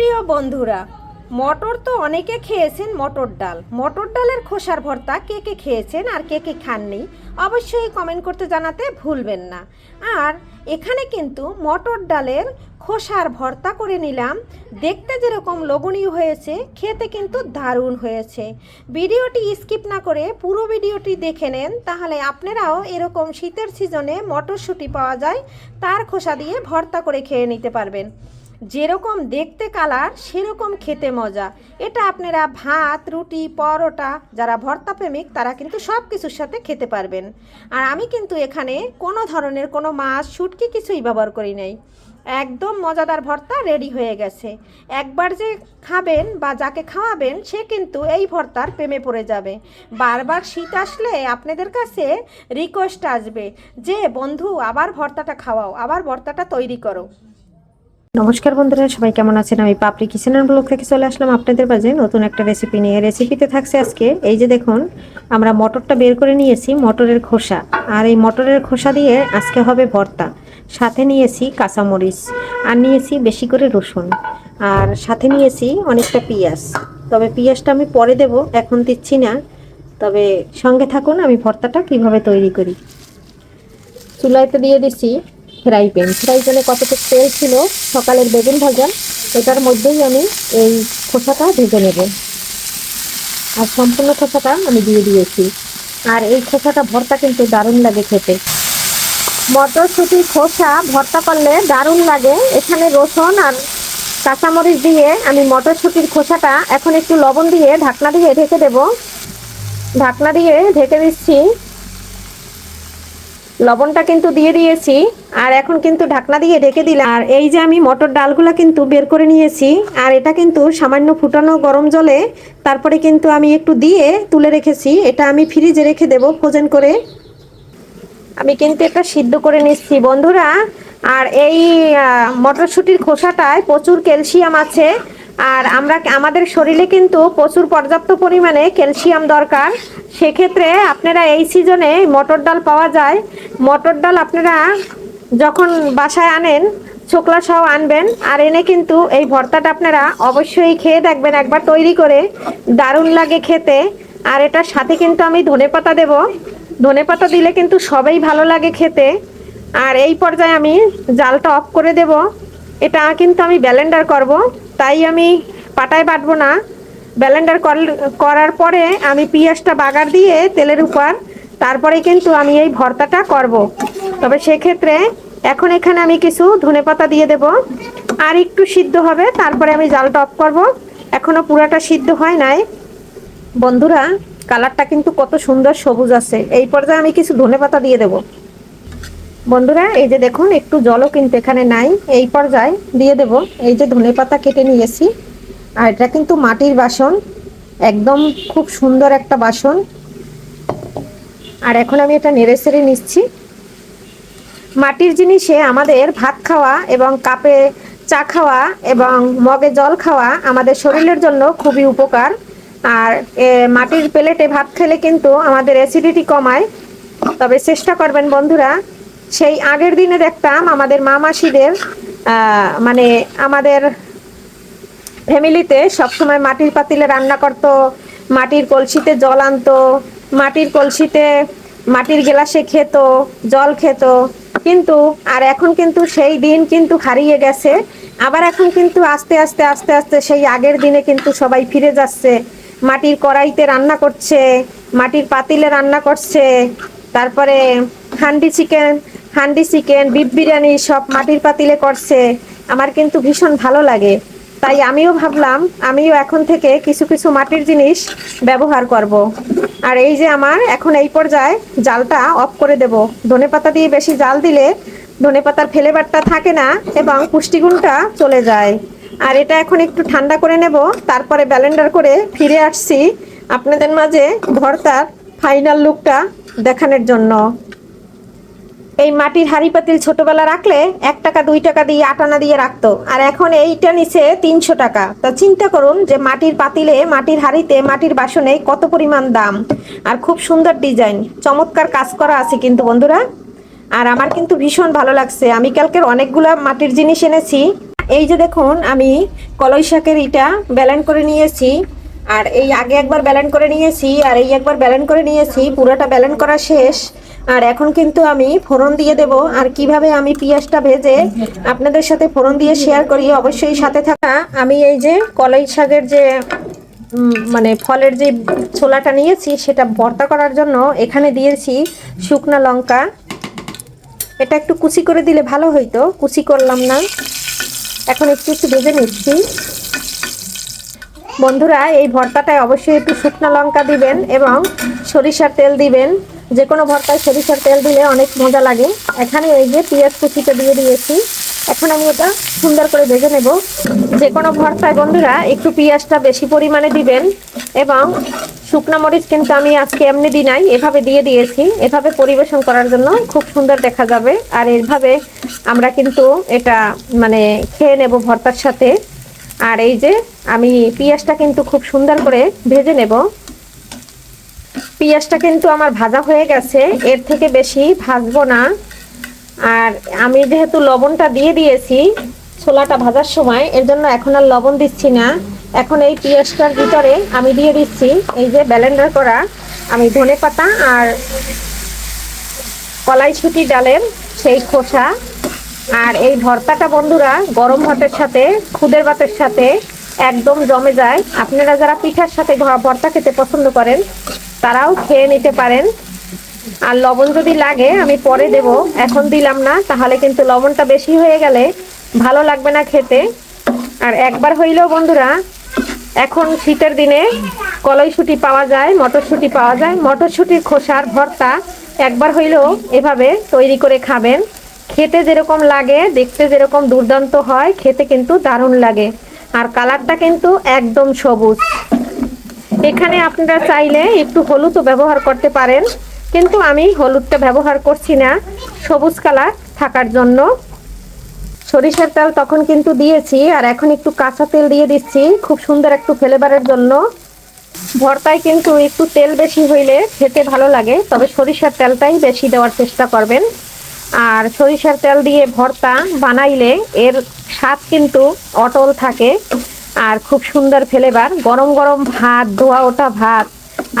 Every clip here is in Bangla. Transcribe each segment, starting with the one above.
প্রিয় বন্ধুরা, মটর তো অনেকে খেয়েছেন মটর ডাল। মটর ডালের খোসার ভর্তা কে কে খেয়েছেন আর কে কে খাননি, অবশ্যই কমেন্ট করতে জানাতে ভুলবেন না। আর এখানে কিন্তু মটর ডালের খোসার ভর্তা করে নিলাম। দেখতে যেরকম লোভনীয় হয়েছে, খেতে কিন্তু দারুণ হয়েছে। ভিডিওটি স্কিপ না করে পুরো ভিডিওটি দেখে নেন, তাহলে আপনারাও এরকম শীতের সিজনে মটরশুঁটি পাওয়া যায়, তার খোসা দিয়ে ভর্তা করে খেয়ে নিতে পারবেন। যেরকম দেখতে কালার, সেরকম খেতে মজা। এটা আপনারা ভাত, রুটি, পরোটা, যারা ভর্তা প্রেমিক তারা কিন্তু সব কিছুর সাথে খেতে পারবেন। আর আমি কিন্তু এখানে কোনো ধরনের কোনো মাছ, শুটকি কিছুই ব্যবহার করি নাই। একদম মজাদার ভর্তা রেডি হয়ে গেছে। একবার যে খাবেন বা যাকে খাওয়াবেন, সে কিন্তু এই ভর্তার প্রেমে পড়ে যাবে। বারবার শীত আসলে আপনাদের কাছে রিকোয়েস্ট আসবে যে, বন্ধু, আবার ভর্তাটা খাওয়াও, আবার ভর্তাটা তৈরি করো। নমস্কার বন্ধুরা, সবাই কেমন আছেন? আমি পাপড়ি কিচেনের ব্লগ থেকে চলে আসলাম আপনাদের মাঝে। নতুন একটা রেসিপি নিয়ে রেসিপিতে থাকছে আজকে। এই যে দেখুন, আমরা মটরটা বের করে নিয়েছি, মটরের খোসা। আর এই মটরের খোসা দিয়ে আজকে হবে ভর্তা। সাথে নিয়েছি কাঁচামরিচ। আর নিয়েছি বেশি করে রসুন। আর সাথে নিয়েছি অনেকটা পেঁয়াজ। তবে পেঁয়াজটা আমি পরে দেব, এখন দিচ্ছি না। তবে সঙ্গে থাকুন, আমি ভর্তাটা কীভাবে তৈরি করি। চুলাইতে দিয়ে দিছি ফ্রাই প্যান ফ্রাই প্যানে কতটুকু তেল ছিল? সকালের বেগুন ভাজা। এটার মধ্যেই আমি এই খোসাটা ভেজে নেব। আর সম্পূর্ণ খোসাটা আমি দিয়ে দিয়েছি। আর এই খোসাটা ভর্তা কিন্তু দারুণ লাগে খেতে। মটরশুঁটির খোসা ভর্তা করলে দারুণ লাগে। এখানে রসুন আর কাঁচামরিচ দিয়ে আমি মটরশুঁটির খোসাটা এখন একটু লবণ দিয়ে ঢাকনা দিয়ে ঢেকে দেব। ঢাকনা দিয়ে ঢেকে দিচ্ছি। লবণটা কিন্তু দিয়ে দিয়েছি, আর এখন কিন্তু ঢাকনা দিয়ে ঢেকে দিলাম। আর এই যে আমি মটর ডালগুলো কিন্তু বের করে নিয়েছি, আর এটা কিন্তু সামান্য ফুটানো গরম জলে, তারপরে কিন্তু আমি একটু দিয়ে তুলে রেখেছি, এটা আমি ফ্রিজে রেখে দেব ফ্রোজেন করে। আমি কিন্তু এটা সিদ্ধ করে নিচ্ছি, বন্ধুরা। আর এই মটরশুঁটির খোসাটায় প্রচুর ক্যালসিয়াম আছে, আর আমরা, আমাদের শরীরে কিন্তু প্রচুর পর্যাপ্ত পরিমাণে ক্যালসিয়াম দরকার। সেক্ষেত্রে আপনারা এই সিজনে মটর ডাল পাওয়া যায়। মটর ডাল আপনারা যখন বাসায় আনেন, ছোকলা সহ আনবেন, আর এনে কিন্তু এই ভর্তাটা আপনারা অবশ্যই খেয়ে দেখবেন, একবার তৈরি করে। দারুণ লাগে খেতে। আর এটার সাথে কিন্তু আমি ধনে ধনেপাতা দেব। ধনেপাতা দিলে কিন্তু সবাই ভালো লাগে খেতে। আর এই পর্যায়ে আমি জালটা অফ করে দেব। এটা কিন্তু আমি ব্যালেন্ডার করব। তাই আমি পাটায় বাটবো না। ব্যালেন্ডার করার পরে আমি পেঁয়াজটা বাগার দিয়ে তেলের উপর, তারপরে কিন্তু আমি এই ভর্তাটা করব। তবে সেক্ষেত্রে এখন এখানে আমি কিছু ধনেপাতা দিয়ে দেব। আর একটু সিদ্ধ হবে, তারপরে আমি জালটা অফ করব। এখনও পুরাটা সিদ্ধ হয় নাই। বন্ধুরা, কালারটা কিন্তু কত সুন্দর সবুজ আছে। এই পর্যায়ে আমি কিছু ধনেপাতা দিয়ে দেব। বন্ধুরা, এই যে দেখুন, একটু জলও কিন্তু এখানে নাই। এই পর্যায়ে দিয়ে দেব। এই যে ধনেপাতা কেটে নিয়েছি। আর এটা কিন্তু মাটির বাসন, একদম খুব সুন্দর একটা বাসন। আর এখন আমি এটা নেড়ে সেড়ে নিচ্ছি। মাটির জিনিসে আমাদের ভাত খাওয়া এবং কাপে চা খাওয়া এবং মগে জল খাওয়া আমাদের শরীরের জন্য খুবই উপকার। আর মাটির প্লেটে ভাত খেলে কিন্তু আমাদের অ্যাসিডিটি কমায়। তবে চেষ্টা করবেন বন্ধুরা, সেই আগের দিনে দেখতাম আমাদের মা মাসিদের মানে আমাদের ফ্যামিলিতে সবসময় মাটির পাতিলে রান্না করতো, মাটির কলসিতে জল আনতো, মাটির কলসিতে মাটির গ্লাসে খেত, জল খেত। কিন্তু, আর এখন কিন্তু সেই দিন কিন্তু হারিয়ে গেছে। আবার এখন কিন্তু আস্তে আস্তে আস্তে আস্তে সেই আগের দিনে কিন্তু সবাই ফিরে যাচ্ছে। মাটির কড়াইতে রান্না করছে, মাটির পাতিলে রান্না করছে। তারপরে handi chicken handi chicken beef biryani সব মাটির পাতিলে করছে। আমার কিন্তু ভীষণ ভালো লাগে। তাই আমিও ভাবলাম, আমিও এখন থেকে কিছু কিছু মাটির জিনিস ব্যবহার করব। আর এই যে আমার এখন এই পর্যায়ে জালটা অফ করে দেব। ধনেপাতা দিয়ে বেশি জাল দিলে ধনেপাতার ফ্লেভারটা থাকে না এবং পুষ্টিগুণটা চলে যায়। আর এটা এখন একটু ঠান্ডা করে নেব, তারপরে ব্যালেন্ডার করে ফিরে আসছি আপনাদের মাঝে ভর্তার ফাইনাল লুকটা দেখানোর জন্য। এই মাটির হাঁড়ি পাতিল ছোটবেলা রাখলে এক টাকা, দুই টাকা দিয়ে আটানা দিয়ে রাখতো। আর এখন এইটা নিচে তিনশো টাকা। তা চিন্তা করুন যে মাটির পাতিলে, মাটির হাঁড়িতে, মাটির বাসনে কত পরিমাণ দাম। আর খুব সুন্দর ডিজাইন। চমৎকার কাজ করা আছে কিন্তু বন্ধুরা। আর আমার কিন্তু ভীষণ ভালো লাগছে। আমি কালকের অনেকগুলা মাটির জিনিস এনেছি। এই যে দেখুন, আমি কলই শাকের ইটা ব্যালেন্ড করে নিয়েছি। আর এই আগে একবার ব্যালেন্ড করে নিয়েছি, আর এই একবার ব্যালেন্ড করে নিয়েছি। পুরোটা ব্যালেন্ড করা শেষ। আর এখন কিন্তু আমি ফোড়ন দিয়ে দেব। আর কীভাবে আমি পেঁয়াজটা ভেজে আপনাদের সাথে ফোড়ন দিয়ে শেয়ার করি, অবশ্যই সাথে থাকা। আমি এই যে কলই শাকের যে মানে ফলের যে ছোলাটা নিয়েছি, সেটা ভর্তা করার জন্য এখানে দিয়েছি শুকনো লঙ্কা। এটা একটু কুচি করে দিলে ভালো হইতো, কুচি করলাম না। এখন একটু একটু ভেজে নিচ্ছি। বন্ধুরা, এই ভর্তাটায় অবশ্যই একটু শুকনো লঙ্কা দিবেন এবং সরিষার তেল দিবেন। যে কোনো ভর্তায় সরিষার তেল দিলে অনেক মজা লাগে। এখানে এই যে পেঁয়াজ কুচিটা দিয়ে দিয়েছি। এখন আমি এটা সুন্দর করে ভেজে নেব। যে কোনো ভর্তায় বন্ধুরা, একটু পেঁয়াজটা বেশি পরিমাণে দিবেন এবং শুকনো মরিচ কিন্তু আমি আজকে এমনি দিই নাই, এভাবে দিয়ে দিয়েছি। এভাবে পরিবেশন করার জন্য খুব সুন্দর দেখা যাবে। আর এইভাবে আমরা কিন্তু এটা মানে খেয়ে নেব ভর্তার সাথে। আর এই যে আমি পেঁয়াজটা কিন্তু খুব সুন্দর করে ভেজে নেব। পেঁয়াজটা কিন্তু আমার ভাজা হয়ে গেছে। এর থেকে বেশি ভাজবো না। আর আমি যেহেতু লবণটা দিয়ে দিয়েছি ছোলাটা ভাজার সময়, এর জন্য এখন আর লবণ দিচ্ছি না। এখন এই পেঁয়াজটার ভিতরে আমি দিয়ে দিচ্ছি এই যে ব্যালেন্ডার করা, আমি ধনে পাতা আর কলাইছুটি ডালের সেই খোসা। আর এই ভর্তাটা বন্ধুরা গরম ভাতের সাথে, খুদের ভাতের সাথে একদম জমে যায়। আপনারা যারা পিঠার সাথে ভর্তা খেতে পছন্দ করেন তারাও খেয়ে নিতে পারেন। আর লবণ যদি লাগে, আমি পরে দেব। এখন দিলাম না, তাহলে কিন্তু লবণটা বেশি হয়ে গেলে ভালো লাগবে না খেতে। আর একবার হইলেও বন্ধুরা, এখন শীতের দিনে কলইশুটি পাওয়া যায়, মটরশুঁটি পাওয়া যায়। মটরশুঁটির খোসার ভর্তা একবার হইলেও এভাবে তৈরি করে খাবেন। খেতে যেরকম লাগে, দেখতে যেরকম দুর্দান্ত হয়, খেতে কিন্তু দারুণ লাগে। আর কালারটা কিন্তু একদম সবুজ। এখানে আপনারা চাইলে একটু হলুদও ব্যবহার করতে পারেন, কিন্তু আমি হলুদটা ব্যবহার করছি না, সবুজ কালার থাকার জন্য। সরিষার তেল তখন কিন্তু দিয়েছি, আর এখন একটু কাঁচা তেল দিয়ে দিচ্ছি, খুব সুন্দর একটু ফ্লেভারের জন্য। ভর্তায় কিন্তু একটু তেল বেশি হইলে খেতে ভালো লাগে, তবে সরিষার তেলটাই বেশি দেওয়ার চেষ্টা করবেন। আর সরিষার তেল দিয়ে ভর্তা বানাইলে এর স্বাদ কিন্তু অটল থাকে। আর খুব সুন্দর ফ্লেভার। গরম গরম ভাত, ধোয়া ওঠা ভাত।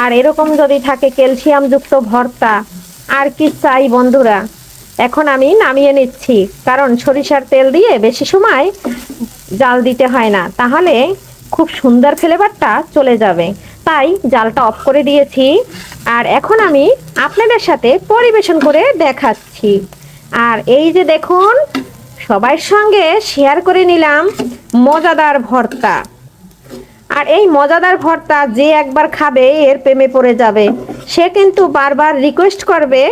আর এরকম যদি থাকে ক্যালসিয়াম যুক্ত ভর্তা, আর কি চাই বন্ধুরা? এখন আমি নামিয়ে নিচ্ছি, কারণ সরিষার তেল দিয়ে বেশি সময় জাল দিতে হয় না। তাহলে খুব সুন্দর ফ্লেভারটা চলে যাবে। তাই জালটা অফ করে দিয়েছি। আর এখন আমি আপনাদের সাথে পরিবেশন করে দেখাচ্ছি। আর এই যে দেখুন, সবার সঙ্গে শেয়ার করে নিলাম। মজাদার ভর্তা। আর এই মজাদার ভর্তা যে একবার খাবে, এর প্রেমে পড়ে যাবে। সে কিন্তু বারবার রিকোয়েস্ট করবে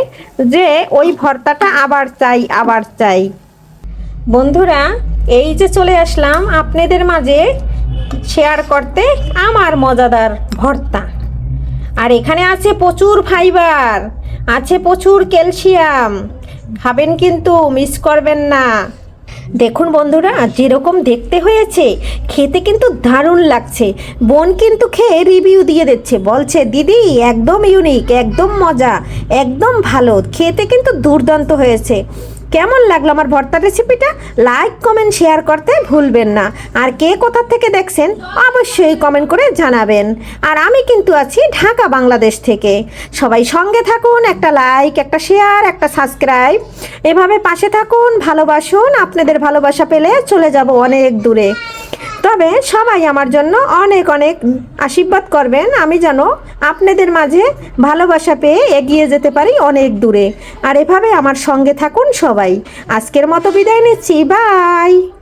যে ওই ভর্তাটা আবার চাই আবার চাই। বন্ধুরা, এই যে চলে আসলাম আপনাদের মাঝে শেয়ার করতে আমার মজাদার ভর্তা। আর এখানে আছে প্রচুর ফাইবার আছে প্রচুর ক্যালসিয়াম খাবেন কিন্তু মিস করবেন না। দেখুন বন্ধুরা যেরকম দেখতে হয়েছে, খেতে কিন্তু দারুণ লাগছে। বোন কিন্তু খেয়ে রিভিউ দিয়ে দিচ্ছে, বলছে, দিদি, একদম ইউনিক একদম মজা, একদম ভালো, খেতে কিন্তু দুর্দান্ত হয়েছে। কেমন লাগল আমার ভর্তা রেসিপিটা লাইক কমেন্ট শেয়ার করতে ভুলবেন না। আর কে কোথা থেকে দেখছেন, অবশ্যই কমেন্ট করে জানাবেন। আর আমি কিন্তু আছি ঢাকা, বাংলাদেশ থেকে। সবাই সঙ্গে থাকুন, একটা লাইক একটা শেয়ার একটা সাবস্ক্রাইব এভাবে পাশে থাকুন, ভালোবাসুন। আপনাদের ভালোবাসা পেলে চলে যাব অনেক দূরে। তবে সবাই আমার জন্য অনেক অনেক আশীর্বাদ করবেন। আমি যেন আপনাদের মাঝে ভালোবাসা পেয়ে এগিয়ে যেতে পারি অনেক দূরে। আর এভাবে আমার সঙ্গে থাকুন সবাই। আজকের মতো বিদায় নিচ্ছি। বাই!